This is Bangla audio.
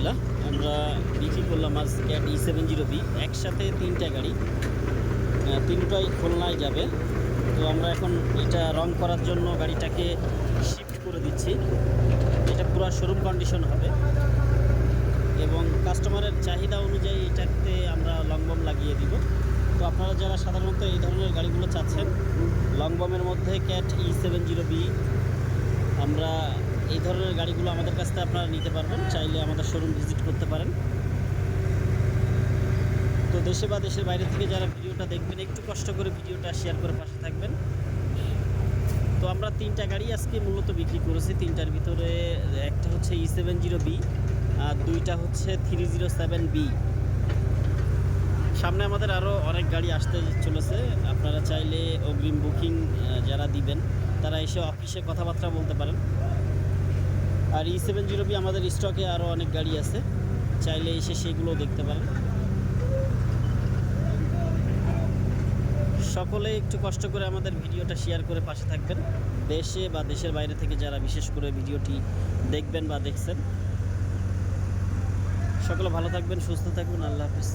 আলহামদুলিল্লাহ। আমরা বিক্রি করলাম আজ Cat E seven zero B একসাথে তিনটা গাড়ি তিনটাই খুলনায় যাবে। তো আমরা এখন এটা রং করার জন্য গাড়িটাকে শিফট করে দিচ্ছি। এটা পুরো শোরুম কন্ডিশন হবে। এবং কাস্টমারের চাহিদা অনুযায়ী এটাতে আমরা লংবম লাগিয়ে দিব। তো আপনারা যারা সাধারণত এই ধরনের গাড়িগুলো চাচ্ছেন লংবমের মধ্যে Cat E seven zero B আমরা এই ধরনের গাড়িগুলো আমাদের কাছ থেকে আপনারা নিতে পারবেন। চাইলে আমাদের শোরুম ভিজিট করতে পারেন। তো দেশে বা দেশের বাইরে থেকে যারা ভিডিওটা দেখবেন, একটু কষ্ট করে ভিডিওটা শেয়ার করে পাশে থাকবেন। তো আমরা তিনটা গাড়ি আজকে মূলত বিক্রি করেছি। তিনটার ভিতরে একটা হচ্ছে ই সেভেন জিরো বি আর দুইটা হচ্ছে থ্রি জিরো সেভেন বি সামনে আমাদের আরও অনেক গাড়ি আসতে চলেছে। আপনারা চাইলে অগ্রিম বুকিং যারা দিবেন, তারা এসে অফিসে কথাবার্তা বলতে পারেন। আর ই সেভেন জিরো বি আমাদের স্টকে আরও অনেক গাড়ি আছে। চাইলে এসে সেগুলো দেখতে পারেন। সকলে একটু কষ্ট করে আমাদের ভিডিওটা শেয়ার করে পাশে থাকবেন। দেশে বা দেশের বাইরে থেকে যারা বিশেষ করে ভিডিওটি দেখবেন বা দেখছেন। সকলে ভালো থাকবেন, সুস্থ থাকবেন, আল্লাহ হাফিজ।